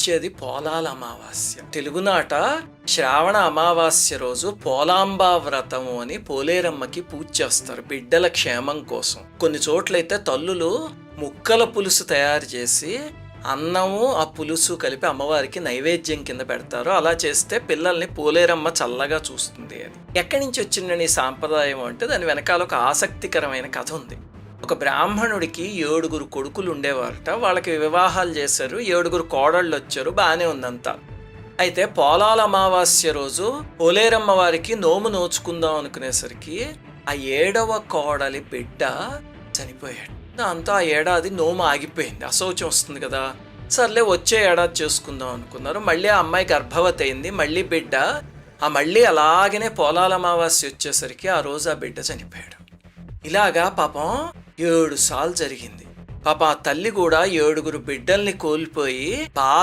వచ్చేది పోలాల అమావాస్య. తెలుగునాట శ్రావణ అమావాస్య రోజు పోలాంబా వ్రతము అని పోలేరమ్మకి పూజ చేస్తారు బిడ్డల క్షేమం కోసం. కొన్ని చోట్లయితే తల్లులు ముక్కల పులుసు తయారు చేసి అన్నము ఆ పులుసు కలిపి అమ్మవారికి నైవేద్యం కింద పెడతారు. అలా చేస్తే పిల్లల్ని పోలేరమ్మ చల్లగా చూస్తుంది అని ఎక్కడి నుంచి వచ్చిందని ఈ సాంప్రదాయం అంటే దాని వెనకాల ఒక ఆసక్తికరమైన కథ ఉంది. ఒక బ్రాహ్మణుడికి ఏడుగురు కొడుకులు ఉండేవారట. వాళ్ళకి వివాహాలు చేశారు. ఏడుగురు కోడళ్ళు వచ్చారు. బాగానే ఉందంతా. అయితే పోలాల అమావాస్య రోజు పోలేరమ్మ వారికి నోము నోచుకుందాం అనుకునేసరికి ఆ ఏడవ కోడలి బిడ్డ చనిపోయాడు. దాంతో ఆ ఏడాది నోము ఆగిపోయింది. అశౌచం వస్తుంది కదా. సర్లే వచ్చే ఏడాది చేసుకుందాం అనుకున్నారు. మళ్ళీ ఆ అమ్మాయి గర్భవతి అయింది. మళ్ళీ బిడ్డ. ఆ మళ్ళీ అలాగనే పోలాల అమావాస్య వచ్చేసరికి ఆ రోజు ఆ బిడ్డ చనిపోయాడు. ఇలాగా పాపం ఏడు సార్లు జరిగింది. పాప ఆ తల్లి కూడా ఏడుగురు బిడ్డల్ని కోల్పోయి బాధ